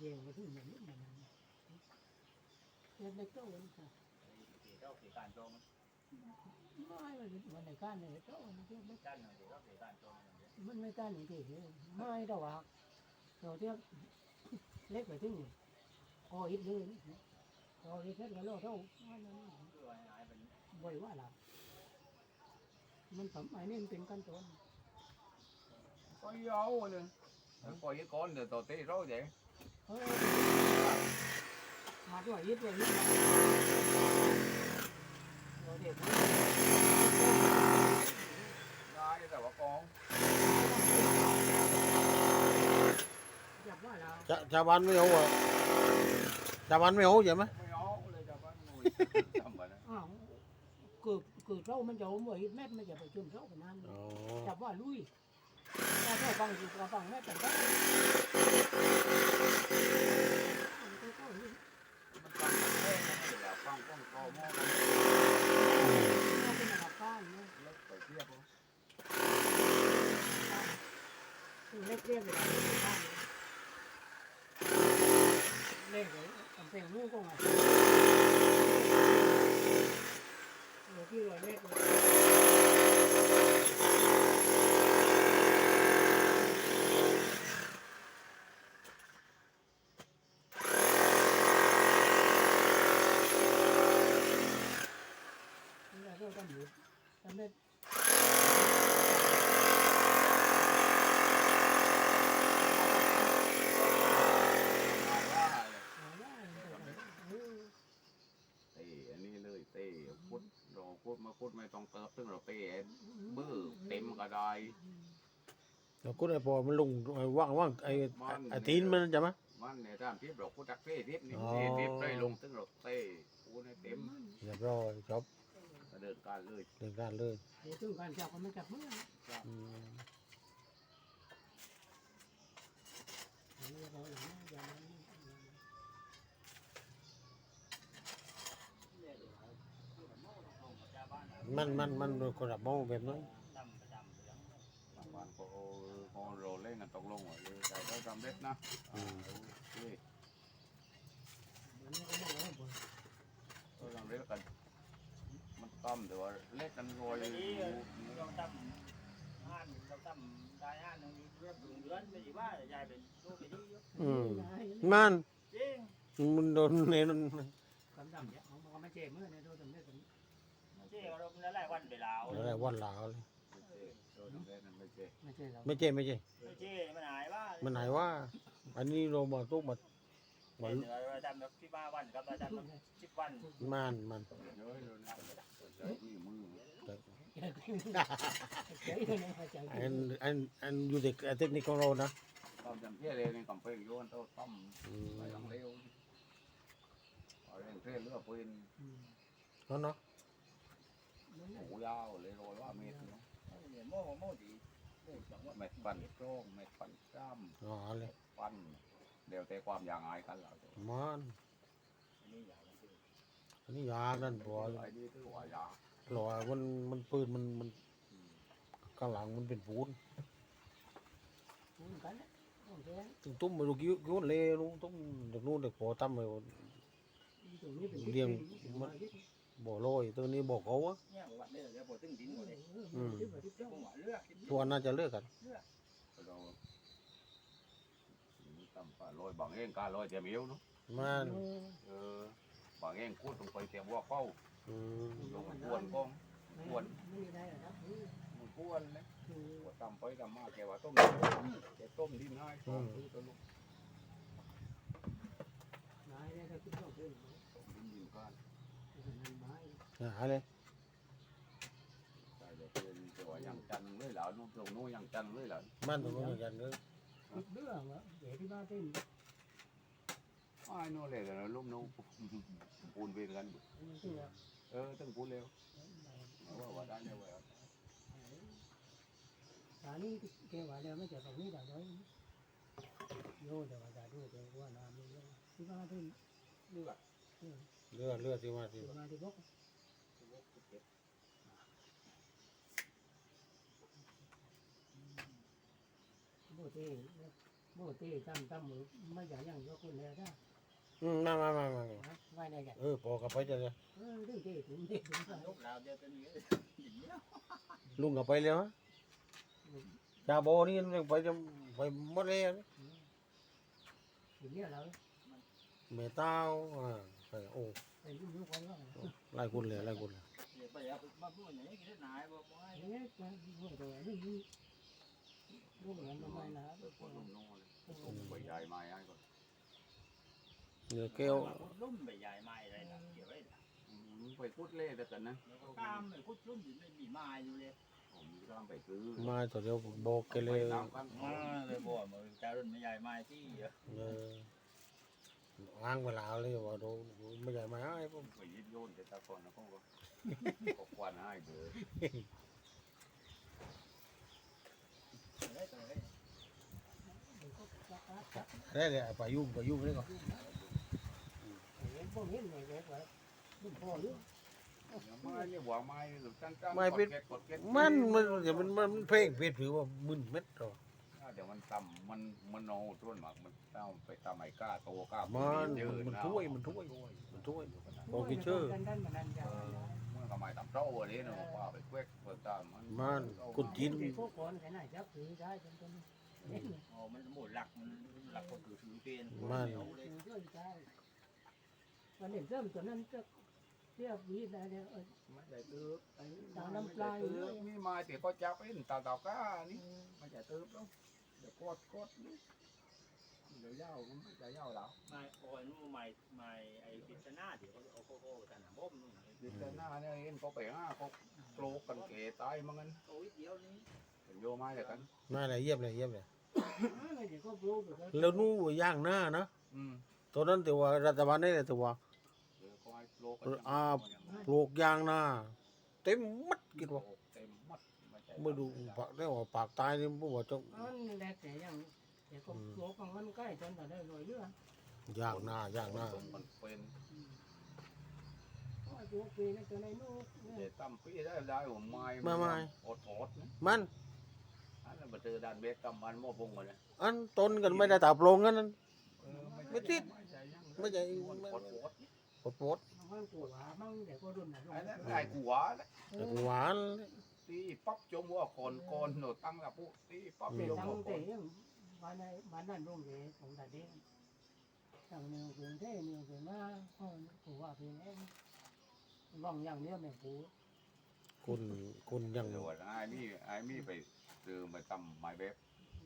เย่ก็ถึงอย่างนี้มันเล็กๆก็วันค่ะเจ้าเสียการโจมไม่วันไหนกันเนี่ยก็วันนี้ไม่จันทร์เดี๋ยวเจ้าเสียการโจมมันไม่กันอย่งที่ไม่ดอกเราเทียบเล็กไปถึงคออิดเลยคออิดเล็กก็โลเท่าคือว่าหายเป็นบ่อยว่าลับมันทำไอ้นี่เป็นขั้นตอน có dấu nữa coi với con rồi tao tí rối vậy เฮ้ยมาด้วยยิดด้วยยิดเราเด็ก ngay rồi bà con จับว่าเราชาชาวบ้านไม่รู้อะชาวบ้านไม่รู้ใช่ไหม mới ố lên งหยุดทำได้ ว่า หาได้เออ เตะอันนี้เลยเตะพุดร อพุดมาพุดไม่ต้องเติบตึงเราเตะบื้อเต็มก็ได้แล้วก็ไอ้พอมันลงไอ้ว่างว่างไอ้ไอ้ตีนมันใช่ไหมมันเนี่ยตามทิพย์เราพุดจักเตะทิพย์นี่อ๋อเตะทิพย์ได้ลงตึงเราเตะพูดให้เต็มเรียบร้อยจบก็เดินการเลยเรื่องการเลยเดี๋ยวถึงการจับก็ไม่จับมืออืม มันมันมันเป็นคนรับมองแบบนั้นดำประจำเรื่องบางวันก็พอเราเล่นกันตกลงว่าเออใจเราทำเล็ดนะอ่าโอเคอันนี้ก็ไม่ร้องบ่นเราทำเล็ดกัน มันต้อมแต่ว่าเล็กกันรวยวันนี้เราทำงานเราทำได้งานตรงนี้เรื่องเดือนไม่ใช่ว่าใหญ่เป็นลูกไปดีอืมได้มันจริงมันโดนเนนคำดำเนี่ยเขาไม่เจ็บมือเนี่ยโด นตำเนี่ยตำจริงเราเป็นอะไรวันเลยวันลาวเลยไม่เจ๊ไม่ใช่เราไม่เจ๊ไม่เจ๊ไม่ใช่มันหายว่ามันไหนว่า อันนี้เรามาตุกมาเหมือนเราทำแบบที่บ้าวันกับเราทำแบบสิบวันมันมันอันอันอันอยู่เด็กเทคนิคของเรานะต้มจำเพี้ยเลยในกำเพงโยนโต้ต้มไปต้องเร็วเอาเร่งเพี้ยเลือกปืนเนาะ เนาะหูยาวเลยโรยว่าเม็ดเนาะโม่โม่ดีโม่สองวันเม็ดฟันโจ้งเม็ดฟันจ้อ๋อเลยำฟันเดี๋ยวแต่ความอย่างอายกันเรามันนี่อย่างนี้อันนี้ยากนั่นพอไอ้นี่คือว่ายาหล่อมันมันปืนมันมันข้างหลังมันเป็นปูนพูดกันนะโอเคตึงตุ้มมาดูกิ้วกิ้วเล่ลุงตุ้มเด็กนู้นเด็กพอตั้มเลยตรงนี้เป็น บ่อลอยตัวนี้บ่อเขาอะเนี่ยวันนี้เราจะปวดตึงดินหมดเลยอืมที่แบบที่เจ้าผมว่าเลือกตัวน่าจะเลิกกันเราตั้มปลาลอยบางเองการลอยเตียมเอวเนาะมันเออบางเองคูดลงไปเตียมวัวเป้าอืมลงกวนกองไม่ได้หรอกมันกวนเลยคือว่าตั้มไปตั้มมาแกว่าต้มแกต้มดินให้ต้มคือตัวลูกนายเนี่ยถ้าคิดว่าเป็นต้มดินดินก้านไม้ หาเลยใช่เดี๋ยวเป็นตัวอย่างจันเลยเหล่านู้นตรงนู้นอย่างจันเลยเหล่ามันตรงนู้นเหมือนกันเลยคิดเรื่องวะเดี๋ยวที่บ้านเต้นอ้ายโน่นเลยกันลุ่มนู้นปูนเวียนกันที่เออต้องปูนเร็วว่าว่าได้เร็วแล้วตอนนี้แกว่าเดี๋ยวไม่จะตรงนี้แต่ด้วยโย่แต่ว่าจะด้วยแต่ว่าน้ำ นี่ที่บ้านเต้นเลือดเลือดเลือดที่มาที่ที่มาที่บกโบเต้โบโอ้เต้ตั้มตั้มมือไม่อยากยังยกคนแล้วจ้าอืมมามามามามาไว้ในแกเออพอกลับไปจะเลยเออดื้อเต้ถึงเต้ถึงไป lúc nào cho tên nghĩa nhìn nhá ลุงกลับไปแล้วฮะจาโบนี่ยังไปจะไปหมดเลยถึงเนี่ยเราเมตาอ่าไปโอ้ไปยุ่งยุ่งกันว่าไล่คุณเลยไล่คุณเลย thì bây giờ mà mua nhảy cái thế này mà có ai เอ๊ะจะยุ่งตัวนี่ ยุ่งยุ่งกันทำไมนะคนนุ่มโน่เลยผมไปใหญ่ไม้ให้ก่อนเนี่ยแก้ว mà cút lúm về dài mai đây là kiểu ấy là อืมไปคุดเล่แต่กันนะ nó có cam rồi cút lúm thì nó bị mai vô lên ผมมีร่างไปซื้อมาตัวเดียวบอกแกเลยน้ำกัน à rồi bỏ mà cao hơn mấy dài mai thì เอออ้างเวลาเลยว่าโดนไม่ใหญ่มาให้ผมไปยิบโยนแต่ตะก่อนนะพ่อก็ก็ควันให้เด้อ đấy rồi đấy ได้เลยไปยุ่งไปยุ่งนี่ก่อนเห็นพวกนี้เนี่ยแกว่ารุ่นพ่อหรือไม้เนี่ยหัวไม้หรือตั้งๆไม่เป็นกดเก็ตกดเก็ตมันมันเดี๋ยวมันมันมันเพลงเพลงถือว่ามึนเม็ดต่อเดี๋ยวมันต่ำมันมันโนต้นหมากมันเต้าไปตำไอ้ก้าโตก้ามันเยอะมันนะถ้วยมันถ้วยมันถ้วยบอกกี่ชื่อกันดันมันดันยามันก็ไม่ต่ำเต้าอันนี้นะว่าไปเควกเปิดตามมันมันคนจีน พวกคนแค่ไหนจับถือได้จนจนเห็น Ồ, mình một lặc lặc con cử thứ tiền Man. Nấu đấy. ถือด้วยได้วันเห็นเริ่มตัวนั้นจะเรียกวีได้เลยไม่ใช่ตื้อไอ้ตาน้ำปลาอยู่ตื้อมีไม้แต่ก็จับเอ็นตาเต่าก้านี่ไม่ใช่ตื้อแล้วเดี๋ยวกดกดนี่เดี๋ยวยาวมันไม่ใช่ยาวแล้ว Mày, ôi, nó mày, mày, ấy, thịt chả ná thì có- có- có- có cái nào bốp luôn. ดิแต่หน้าเนี่ยเอ็นเขาไปห้าเขาโกรกกันเกตายมั้งงั้น Có ít yếu đi. เป็น โยไม้เลยกันน่าอะไรเยี่ยมเลยเยี่ยมเลยไม่เดี๋ยวก็รู้ไปแล้วแล้วนู่ย่างหน้านะอืมตอนนั้นแต่ว่ารัฐบาลนี่แหละแต่ว่าเดี๋ยวเขาให้โกรกกันอ่าปลูกยางหน้าเต็มมัดกินว่าเต็มมัดไม่ใช่ไม่ดูปากได้ว่าปากตายนี่บ่ว่าจะนั่นแหละแต่ยังเดี๋ยวก็รู้ของมันใกล้จนแต่ได้รวยเยอะย่างหน้าย่างหน้ามันเป็นว่าตัวปีนั่นตัวในนู้นเดี๋ยวตั้มปีได้ได้ผมไม้อดอดนะมัน อันนั้นมาเจอด้านเบสกำมันโม่พงกันเลยอันต้นกันไม่ได้ตาโปรงกันนั้นเออไม่ติด ไม่ใช่ยังไม่ใช่มันอดอดปวดปวดมันกูหามั่งเดี๋ยวก็รุ่นไหนอันนั้นไอ้กัวนะแต่หวานตีปั๊บจมว่าคนคนหนูตั้งละปุ๊ตีปั๊บเดี๋ยจวมตั้งว่าคแต่นยังบ้านในบ้านนั่นรุ่งเดชของตาเด้งตั้งเนื้อเกินเท่เนื้อเกินมาห้องกูว่าเพียงเองลองอย่างเดียวแม่กูคุณคุณยัง เดี๋ยวไอ้มีไอ้มีไป ซื้อมาทำไม้เบบ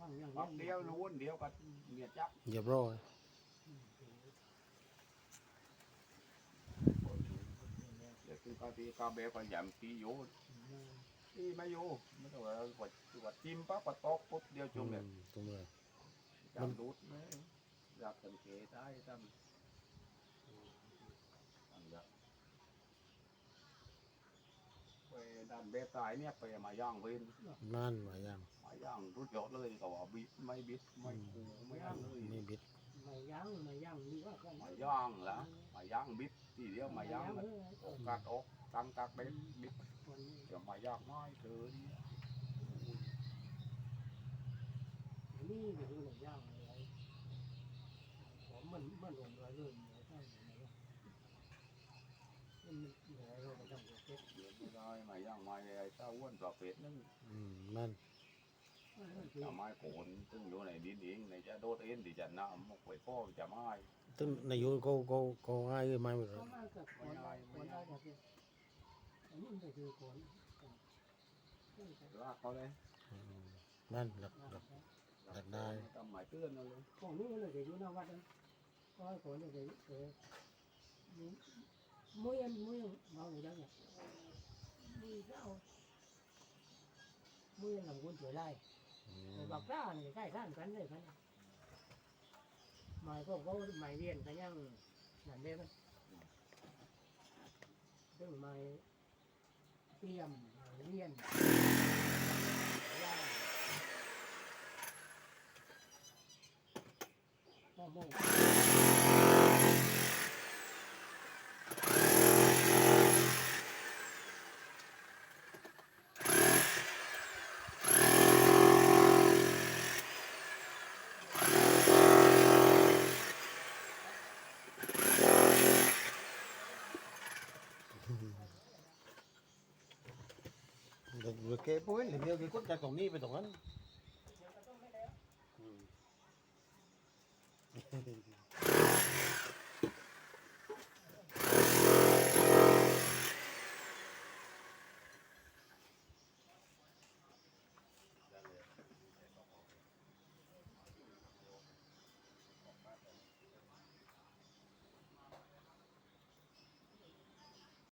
ลองอย่างปั๊บเดียวนู้นเดียวกันเมียจับเรียบร้อยเดี๋ยวคือการตีกาเบบก็ยำตีโยตีไม่โยไม่ต้องว่ากดกดจิ้มปั๊บกดตอกปุ๊บเดียวจมเลยอืมตรงนี้จำดูดไหมอยากกันเกได้จำอันเดียว ไปด้านเบสตายเนี่ยไปมาย่างเวนนั่นมายังมาย่างรุดยอดเลยก็ว่าบิดไม่บิดไม่กูไม่ย่างเลยนี่บิดไม่ยั้งไม่ยั้งดีว่ากันมาย่างละมาย่างบิดทีเดียวมาย่างมันออกกัดออกตั้งกักเบสบิดเดี๋ยวมาย่างไม่เธอนี่นี่เดี๋ยวดูย่างอะไรผมมันมันลงเลยเลยใช่ไหมมันเราก็ต้อง เก็บเดี๋ยวไม่ได้มาย่างไม่ไอ้เจ้าอ้วนตัวเป็ดนั่นอืมนั่นจะไม้โขนซึ่งอยู่ในดินเองในจะโดดเอ็นที่จะน้ำมกไปพ่อจะไม้ตึ้งนายโยเขาเขาเขาง่ายไม่หมดเลยก็มากับคนคนได้แบบนี้อันนี้ไปดูคนลากเขาเลยอืมนั่นหลักหลักอยากได้ทำหมายเตือนเอาเลยของนี้เลยเดี๋ยวอยู่หน้าวัดนะก็ให้คนเนี่ยเดี๋ยวเดี๋ยวมุ้ยมุ้ยมาอยู่แล้วเนี่ยมุ้ยก็เอามุ้ยหลังคนสวยไล่อืแต่มบักร้าเนี่ยใกล้ข้างกันเลยกั นหมายก็เขาหมายเรียนกันยังนั่นเด้มันซึ่งหมายเตรียมเรียนว่าโมง หรือแกป่วยหรือเดียวแกกดจากตรงนี้ไปตรงนั้น